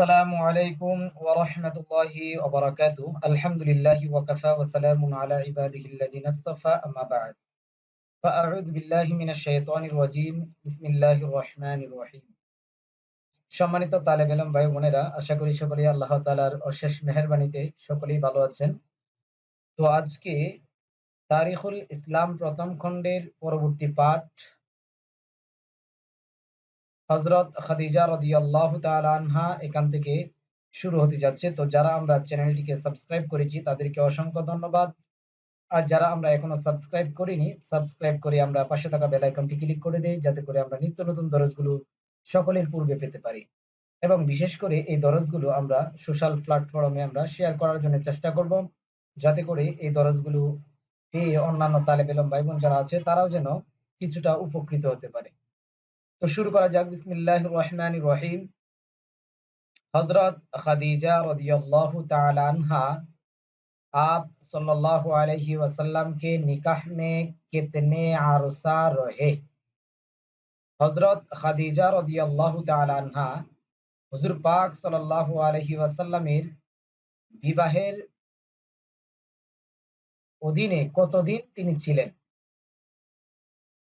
السلام عليكم ورحمة الله وبركاته الحمد لله وكفى وسلام على عباده الذين اصطفى أما بعد فأعوذ بالله من الشيطان الرجيم بسم الله الرحمن الرحيم সম্মানিত তালেব এলম ভাই বোনেরা আশা করি সকলেই আল্লাহ তাআলার অশেষ মেহেরবানিতে সকলেই ভালো আছেন তো আজকে তারিখুল ইসলাম প্রথম খণ্ডের পরবর্তী পাঠ হজরত খাদিজা রদিয়াল্লাহু আনহা এখান থেকে শুরু হতে যাচ্ছে। তো যারা আমরা চ্যানেলটিকে সাবস্ক্রাইব করেছি, তাদেরকে অসংখ্য ধন্যবাদ। আর যারা আমরা এখনও সাবস্ক্রাইব করিনি, সাবস্ক্রাইব করে আমরা পাশে থাকা বেল আইকনটি ক্লিক করে দেই, যাতে করে আমরা নিত্য নতুন দরজগুলো সকলের পূর্বে পেতে পারি। এবং বিশেষ করে এই দরজগুলো আমরা সোশ্যাল প্ল্যাটফর্মে আমরা শেয়ার করার জন্য চেষ্টা করব, যাতে করে এই দরজগুলো পেয়ে অন্যান্য তালেবেলম ভাই বোন যারা আছে, তারাও যেন কিছুটা উপকৃত হতে পারে। তো শুরু করা যাক বিসমিল্লাহ রহমান রহিম হজরত খাদিজা रदियल्लाहु ताला अन्हा आप सल्लल्लाहु अलैहि वसल्लम के निकाह में कितने अरसा रहे হজরত খাদিজা রদিয়াল্লাহু তাআলা আনহা হুজুর পাক সাল্লাল্লাহু আলাইহি ওয়াসাল্লামের বিবাহের অধীনে কতদিন তিনি ছিলেন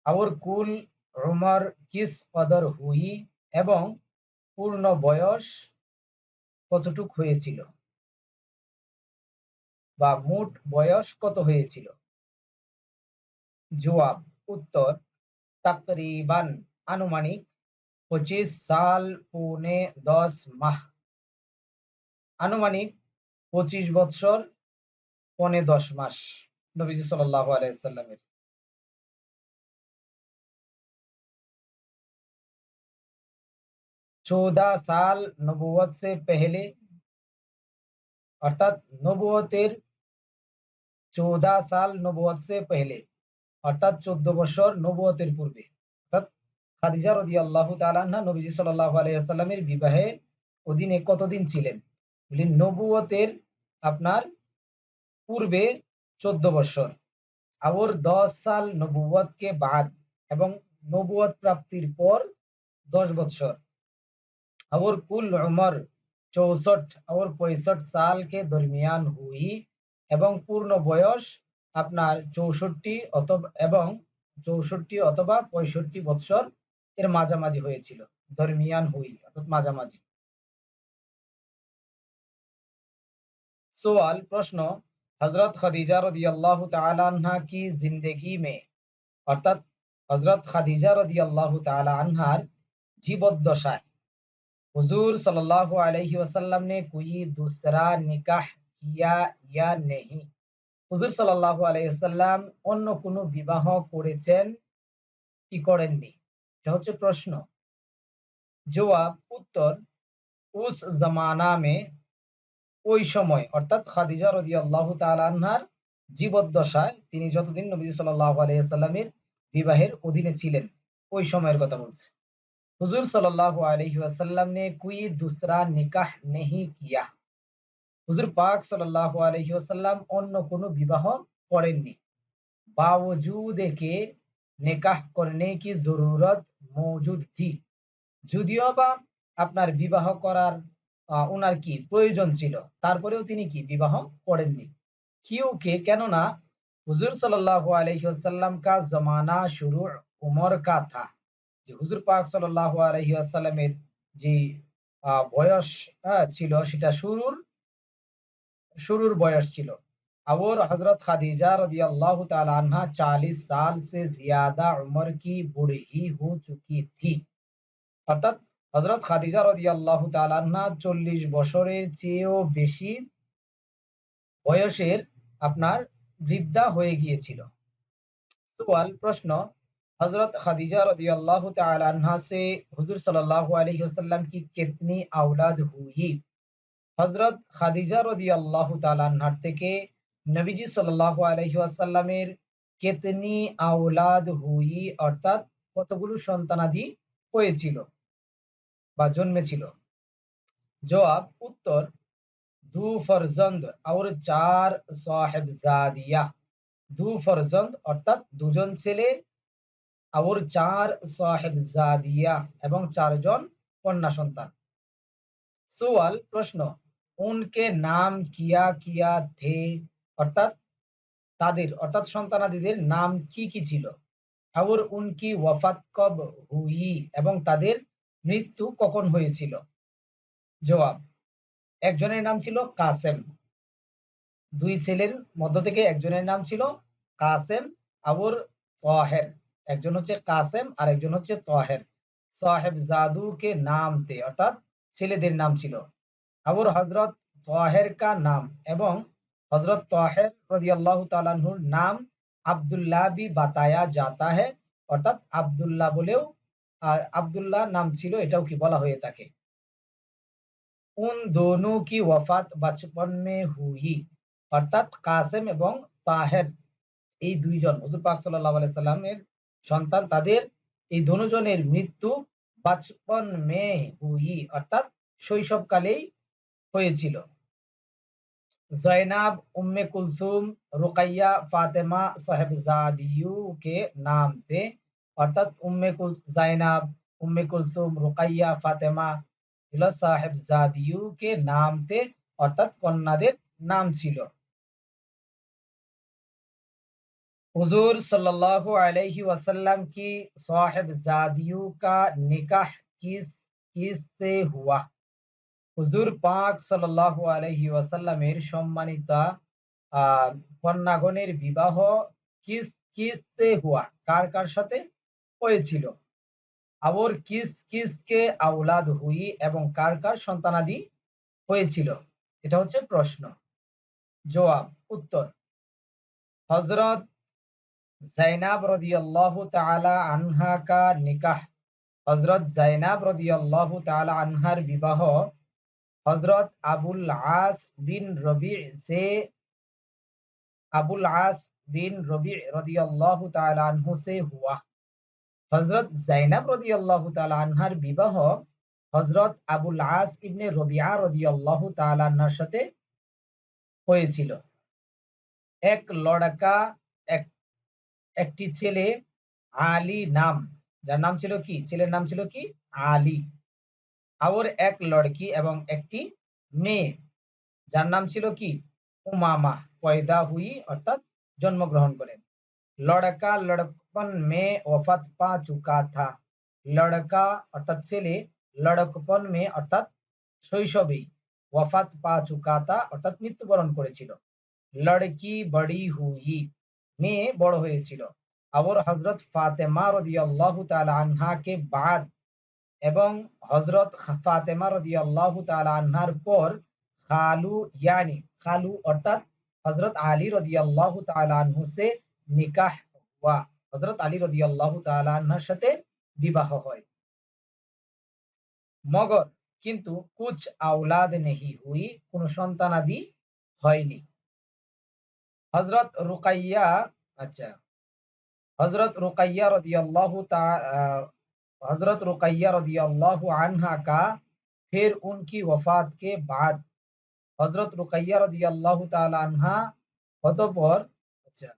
और कुल উমর কিস কদর হুই এবং পূর্ণ বয়স কতটুক হয়েছিল? বা মোট বয়স কত হয়েছিল? জবাব, উত্তর, তাকরিবান আনুমানিক পঁচিশ সাল পৌনে দশ মাহ। আনুমানিক পঁচিশ বৎসর পৌনে দশ মাস, নবীজি সাল্লাহ আলাইসাল্লামের চৌদহ সাল নবুয়ত সে পেহলে অর্থাৎ নবুয়তের চৌদহ সাল নবুয়ত সে পেহলে অর্থাৎ চোদ্দ বছর নবুয়তের পূর্বে খাদিজা রদি আল্লাহ তালান্না নবীজি সাল্লাহ আলাইসাল্লামের বিবাহে ওদিনে কতদিন ছিলেন? বললেন নবুয়তের আপনার পূর্বে চোদ্দ বছর। আবর দশ সাল নবুয়তকে বাদ এবং নবুয়ত প্রাপ্তির পর দশ বছর। और कुल उम्र চৌষট और পঁয়ষট সাল কে দরমিয়ান হুই এবং পূর্ণ বয়স আপনার চৌষট্টি অথবা এবং চৌষট্টি অথবা পঁয়ষট্টি বৎসর এর মাঝামাঝি হয়েছিল দরমিয়ান হুই অর্থাৎ মাঝামাঝি सवाल प्रश्न हजरत खदीजा रदी अल्लाह तआला की जिंदगी में অর্থাৎ হজরত খাদিজা রদি আল্লাহ তাআলা আনহার জীবদ্দশায় हुजूर सल्लल्लाहु अलैहि वसल्लम ने कोई दूसरा निकाह किया या नहीं হুজুর সাল্লাল্লাহু আলাইহি ওয়াসাল্লাম অন্য কোনো বিবাহ করেছেন কি করেননি এটা হচ্ছে প্রশ্ন জবাব উত্তর উস জামানা মে ওই সময় অর্থাৎ খাদিজা রাদিয়াল্লাহু তাআলা আনহার জীবদ্দশায় তিনি যতদিন নবী সাল্লাল্লাহু আলাইহি ওয়াসাল্লামের বিবাহের অধীনে ছিলেন ওই সময়ের কথা বলছে हुजूर सल्लल्लाहु अलैहि वसल्लम ने कोई दूसरा निकाह नहीं किया হুজুর পাক সাল্লাহ আলহি ওসাল্লাম অন্য কোনো বিবাহ করেননি। বাবজুদে কে নিকাহ করনে কি জরুরত মৌজুদ থি। যদিও বা আপনার বিবাহ করার ওনার কি প্রয়োজন ছিল, তারপরেও তিনি কি বিবাহ করেননি। কিউ কে, কেননা হুজুর সাল্লাহ আলহি ওসাল্লাম কা জমানা শুরু উমর কা থা। যে হুজুর পাক সাল্লাহ আলহি আসাল্লামের যে বয়স ছিল সেটা শুরুর শুরুর বয়স ছিল और हजरत खदीजा रदी अल्लाह तला चालीस साल से ज्यादा उम्र की बूढ़ी हो चुकी थी অর্থাৎ হজরত খাদিজা রদি আল্লাহ তালান্না চল্লিশ বছরের চেয়েও বেশি বয়সের আপনার বৃদ্ধা হয়ে গিয়েছিল সওয়াল প্রশ্ন हजरत खदीजा रदी अल्लाह तला से हुजूर सल्लल्लाहु अलैहि वसल्लम की कितनी औलाद हुई হজরত খাদিজা রদি আল্লাহ তালান্নার থেকে নবীজি সাল্লাল্লাহু আলাইহি ওয়াসাল্লামের কেতনি আওলাদ হুই অর্থাৎ কতগুলো সন্তানাদি হয়েছিল বা জন্মেছিল জবাব উত্তর দু ফরজন্দ আর চার সাহেবজাদিয়া দু ফরজন্দ অর্থাৎ দুজন ছেলে আবুর চার সাহেবজাদিয়া এবং চারজন কন্যা সন্তান। সুয়াল প্রশ্ন, উনকে নাম কিয়া কিয়া থে অর্থাৎ তাদের, অর্থাৎ সন্তানাদিদের নাম কি কি ছিল? আবুর উনকি ওয়াফাত কব হুই এবং তাদের মৃত্যু কখন হয়েছিল? জবাব, একজনের নাম ছিল কাসেম। দুই ছেলের মধ্য থেকে একজনের নাম ছিল কাসেম আবুর তহের। একজন হচ্ছে কাসেম আর একজন হচ্ছে তহের। সাহেব জাদুকে নাম তে অর্থাৎ ছেলেদের নাম ছিল। আবুর হজরত তহের কা নাম এবং হজরত তহের রাদিয়াল্লাহু তাআলাহুর নাম আব্দুল্লাহ বি বাতায়া জাতা है অর্থাৎ আব্দুল্লাহ বলেও আব্দুল্লাহ নাম ছিল, এটাও কি বলা হয়ে থাকে। উন দোনো কি ওয়াফাত বাচপন মে হুই, অর্থাৎ কাসেম এবং তাহের, এই দুইজন, হুজুর পাক সাল্লাল্লাহু আলাইহি সাল্লামের সন্তান তাদের এই দনুজনের মৃত্যু বাচপন মে হুই অর্থাৎ শৈশবকালেই হয়েছিল। জয়নাব, উম্মে কুলসুম, রুকাইয়া, ফাতেমা সাহেবজাদিউকে নাম দে, অর্থাৎ উম্মে কুল, জয়নাব, উম্মে কুলসুম, রুকাইয়া, ফাতেমা এগুলো সাহেবজাদিউকে নাম দে, অর্থাৎ কন্যাদের নাম ছিল। हुजूर सल्लल्लाहु अलैहि वसल्लम की साहिबजादियों का निकाह किस किस से हुआ হুজুর পাক সাল্লাল্লাহু আলাইহি ওয়াসাল্লামের সম্মানিতা কন্যাগণের বিবাহ কিস কিসে হুয়া কার কার সাথে হয়েছিল আবর কিস কিসকে আউলাদ হুই এবং কার কার সন্তানাদি হয়েছিল এটা হচ্ছে প্রশ্ন জবাব উত্তর হজরত জাইনাব রদিয়াল্লাহু তাআলা আনহা কা নিকাহ। হজরত জাইনাব রদিয়াল্লাহু তাআলা আনহার বিবাহ হজরত আবুল আস বিন রবি সে আবুল আস বিন রবি রদিয়াল্লাহু আনহু সে হুয়া। জাইনাব আনহার বিবাহ আবুল আস ইবনে আনহার সাথে হয়েছিল। এক লড়কা একটি ছেলে আলী নাম। যার নাম ছিল কি? ছেলের নাম ছিল কি? আলী। আর এক লড়কি এবং একটি মেয়ে। যার নাম ছিল কি? উমামা। পয়দা হুই অর্থাৎ জন্মগ্রহণ করেন। লড়কা লড়কপন মেয়ে ওফাত পা চুকা থা। লড়কা অর্থাৎ ছেলে, লড়কপন মেয়ে অর্থাৎ শৈশবেই ওয়াফাত পা চুকা থা অর্থাৎ মৃত্যুবরণ করেছিল। লড়কি বড়ি হুই। মেয়ে বড় হয়েছিল। আবর হজরত ফাতেমা রদিয়াল্লাহু তাআলা আনহা কে বাদ এবং হজরত ফাতেমা রদিয়াল্লাহু তাআলা আনহার পর খালু ইয়ানি, খালু অর্থাৎ হজরত আলী রদিয়াল্লাহু তাআলা আনহু সে নিকাহ হুয়া হজরত আলী রদিয়াল্লাহু তাআলা আনহার সাথে বিবাহ হয়। মগর, কিন্তু কুচ আওলাদ নেহি হুই, কোন সন্তানাদি হয়নি। হজরত রুকাইয়া আচ্ছা হজরত রুকাইয়া রদিয়াল্লাহু हजरत रुकैया रदी अल्लाह अनहा का फिर उनकी वफात के बाद हजरत रुकैया रदी अल्लाह तहा অতঃপর আচ্ছা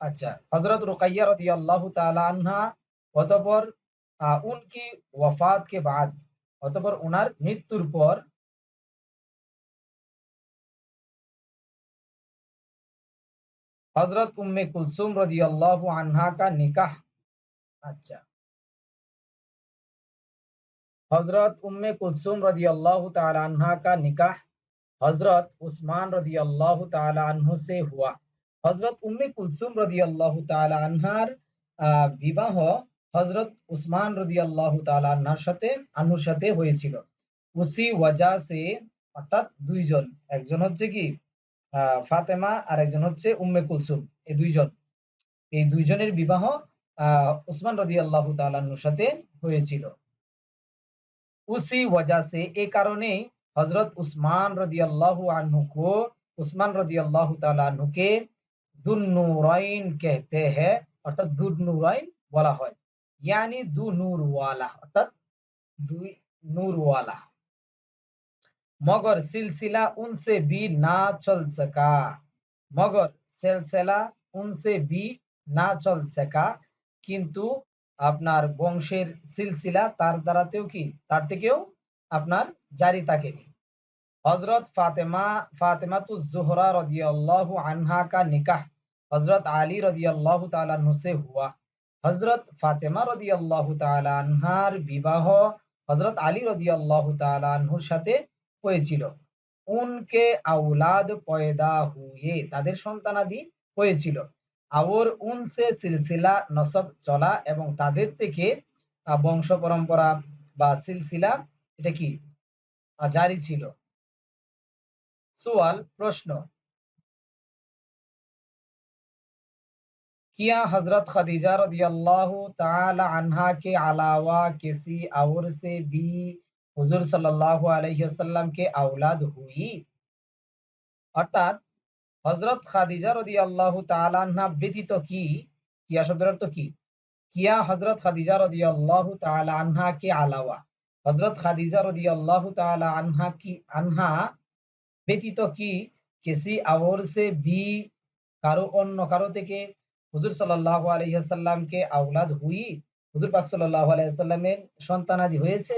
আচ্ছা হজরত রুকাইয়া রদি আল্লাহ আনহা অতঃপর উনকি ওয়াফাত কে বাদ অতঃপর উনার মৃত্যুর পর হজরত উম্মে কুলসুম রদি আল্লাহ আনহা কা নিকাহ। আচ্ছা। হজরত উম্মে কুলসুম রদি আল্লাহ আনহা কা নিকাহ হজরত উসমান রদি আল্লাহ আনহু সে হুয়া। হজরত উম্মে কুলসুম রদি আল্লাহ আনহার বিবাহ হজরত উসমান রদি আল্লাহ আনহার সাথে, আনহুর সাথে হয়েছিল। উসি ওয়াজা সে, অর্থাৎ দুইজন। একজন হচ্ছে কি ফাতেমা আর একজন হচ্ছে উম্মে কুলসুম, এই দুইজন। এই দুইজনের বিবাহ উসমান রদি আল্লাহ সাথে হয়েছিল। উসি ওয়াজাসে, এ কারণে হজরত উসমান রদি আল্লাহ আনহুকো, উসমান রদি আল্লাহ তালুকে দুনুরাইন কেহতে হ্যাঁ অর্থাৎ দুনুরাইন বলা হয়। ইয়ানি দু নুরওয়ালা অর্থাৎ দুই নুরওয়ালা मगर सिलसिला उनसे भी ना चल सका। मगर সিলসিলা উনসে বি না চল সকা কিন্তু আপনার বংশের সিলসিলা তার দ্বারাতেও কি তার থেকেও আপনার জারি থাকেনি হজরত ফাতেমা ফাতেমাতু জোহরা রদিয়াল্লাহু আনহা কা নিকাহ হজরত আলী রদিয়াল্লাহু তাআলা সে হুয়া হজরত ফাতেমা রদিয়াল্লাহু তালাহার বিবাহ হজরত আলী রদিয়াল্লাহু তালাহুর সাথে হয়েছিল উনকে আউলাদ পয়দা হুয়ে তাদের সন্তানাদি হয়েছিল আওর উনসে সিলসিলা নসব চলা এবং তাদের থেকে বংশ পরম্পরা বা সিলসিলা এটা কি জারি ছিল सवाल प्रश्न किया हजरत खदीजा रदी अल्लाह तहा के अलावा किसी और से भी হুজুর সাল্লাহ আলহিহাসাল্লামকে আউলাদ হুই। অর্থাৎ হজরত খাদিজা রদি আল্লাহ তালান্না ব্যতীত কি? কিয়া শব্দের অর্থ কি? কিয়া হজরত খাদিজা রদি আল্লাহ তালা কে আলাওয়া? হজরত খাদিজা রদি আল্লাহ তালা আনহা কি, আনহা ব্যতীত কি? কেসি আওর সে বি কারও অন্য কারও থেকে হুজুর সাল্লাহ আলহিহাসাল্লামকে আউলাদ হুই। হুজুর পাক সাল্লাহ আলহিহাসাল্লামের সন্তানাদি হয়েছে?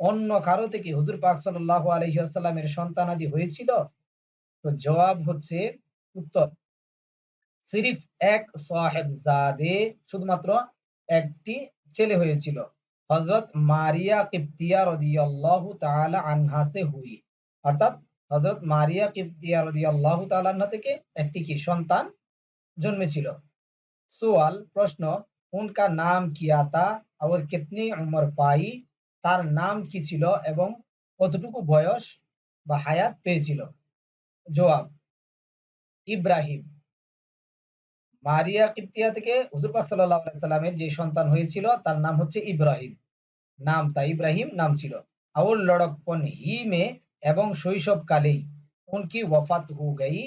অন্য কারও থেকে হুজুর পাক সাল্লাহ আলহিহাস্লামের সন্তানাদি হয়েছিল? তো জবাব হচ্ছে উত্তর। সিরিফ এক সাহেবজাদে শুধুমাত্র একটি ছেলে হয়েছিল। হজরত মারিয়া কিপ্তিয়া রদি আল্লাহ আনহা সে হুই। অর্থাৎ হজরত মারিয়া কিপ্তিয়া রদি আল্লাহ তালান্না থেকে একটি কি সন্তান জন্মেছিল? সোয়াল প্রশ্ন, উনকা নাম কিয়া তা? আর কিতনি উমর পাই তার নাম কি ছিল এবং কতটুকু বয়স বা হায়াত পেয়েছিল? জবাব, ইব্রাহিম। মারিয়া কিপ্তিয়া থেকে হুজুর সাল্লামের যে সন্তান হয়েছিল, তার নাম হচ্ছে ইব্রাহিম। নাম তা ইব্রাহিম নাম ছিল। আউল লড়কপন হি মে এবং শৈশবকালেই উনকি ওয়াফাত হু গাই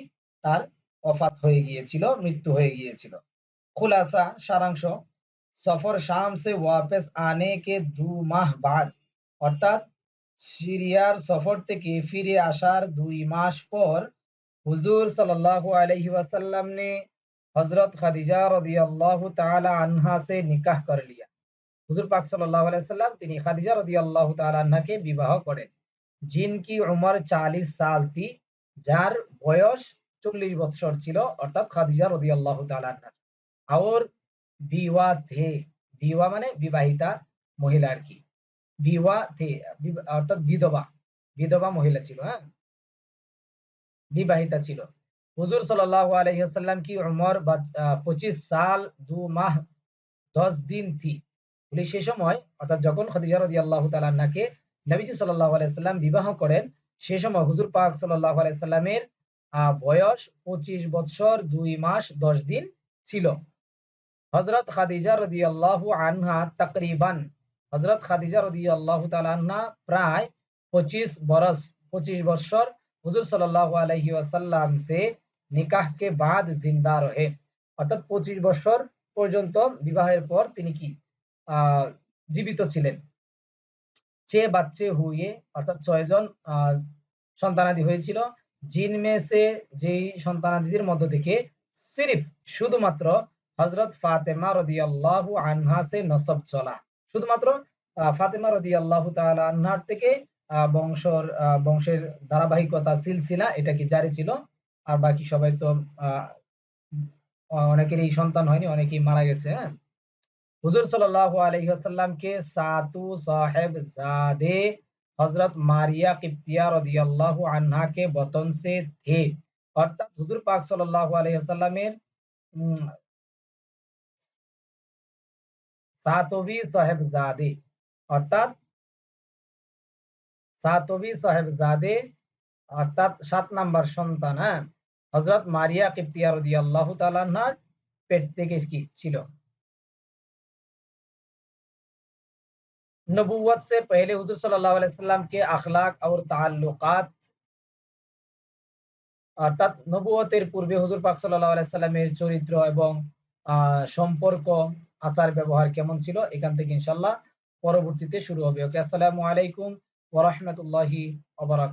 তার ওয়াফাত হয়ে গিয়েছিল, মৃত্যু হয়ে গিয়েছিল। খুলাসা, সারাংশ সফর শাম সে ওয়াপস আনে কে দু মাহ বাদ। অর্থাৎ সিরিয়ার সফর থেকে ফিরে আসার দুই মাস পর হুজুর সাল্লাহ আলহি ওয়াসাল্লাম নে হজরত খাদিজা রদি আল্লাহ তালা আনহা সে নিকাহ করে লিয়া। হুজুর পাক সাল্লাহ আলাইসাল্লাম তিনি খাদিজা রদি আল্লাহ তালা আনহাকে বিবাহ করেন। জিন কি উমর চালিশ সাল তি, যার বয়স চল্লিশ বৎসর ছিল, অর্থাৎ খাদিজা রদি আল্লাহ তালা আনহার। আর থে বিওয়া মানে বিবাহিতা মহিলা আর কি। থে অর্থাৎ বিধবা বিধবা মহিলা ছিল হ্যাঁ? বিবাহিতা ছিল। হুজুর সাল্লাহ আলহিহাল্লাম কি উমর পঁচিশ সাল, দু মাহ, দশ দিন থি। বলে সে সময়, অর্থাৎ যখন খাদিজা রদি আল্লাহ তালান্নাকে নবীজি সাল্লাহ আলাইসাল্লাম বিবাহ করেন, সে সময় হুজুর পাক সাল্লাহ আলাইসাল্লামের বয়স পঁচিশ বছর, দুই মাস, দশ দিন ছিল। হজরত খাদিজা রদি আল্লাহ আনহা তকরিবান হজরত খাদিজা রদি আল্লাহ আনহা প্রায় পঁচিশ বরস, পঁচিশ বছর হুজুর সাল্লাহ আলহি ওয়াসাল্লাম সে নিকাহ কে বাদ জিন্দা রহে। অর্থাৎ পঁচিশ বছর পর্যন্ত বিবাহের পর তিনি কি? জীবিত ছিলেন। চে বাচ্চে হুয়ে, অর্থাৎ ছয়জন সন্তানাদি হয়েছিল। জিনমে সে যেই সন্তানাদিদের মধ্য থেকে সিরিফ, শুধুমাত্র হজরত ফাতেমা রদি আল্লাহ আনহা সে নসব চলা। শুধুমাত্র ফাতেমা রদি আল্লাহ আনহার থেকে বংশর বংশের ধারাবাহিকতা সিলসিলা, এটা কি জারি ছিল? আর বাকি সবাই তো অনেকেরই সন্তান হয়নি, অনেকেই মারা গেছে হ্যাঁ? হুজুর সাল্লাহ আলহিহাসাল্লামকে সাতু সাহেব জাদে হজরত মারিয়া কিপ্তিয়া রদিয়াল্লাহু আনহা কে বতন সে থে অর্থাৎ হুজুর পাক সাল্লাল্লাহু আলাইহি ওয়াসাল্লামের সাতবি সাহেবজাদে অর্থাৎ সাতবি সাহেবজাদে অর্থাৎ সাত নাম্বার সন্তান হ্যাঁ হজরত মারিয়া কিপ্তিয়া রদিয়াল্লাহু তাআলার পেট থেকে কি ছিল नबूवत से पहले हुजूर सल्लल्लाहु अलैहि वसल्लम के अखलाक और ताल्लुकात অর্থাৎ নবুয়তের পূর্বে হুজুর পাক সাল্লাল্লাহু আলাইহি সাল্লামের চরিত্র এবং আহ, সম্পর্ক আচার ব্যবহার কেমন ছিল এখান থেকে ইনশাল্লাহ পরবর্তীতে শুরু হবে। ওকে আসসালামু আলাইকুম ওরহমতুল্লাহি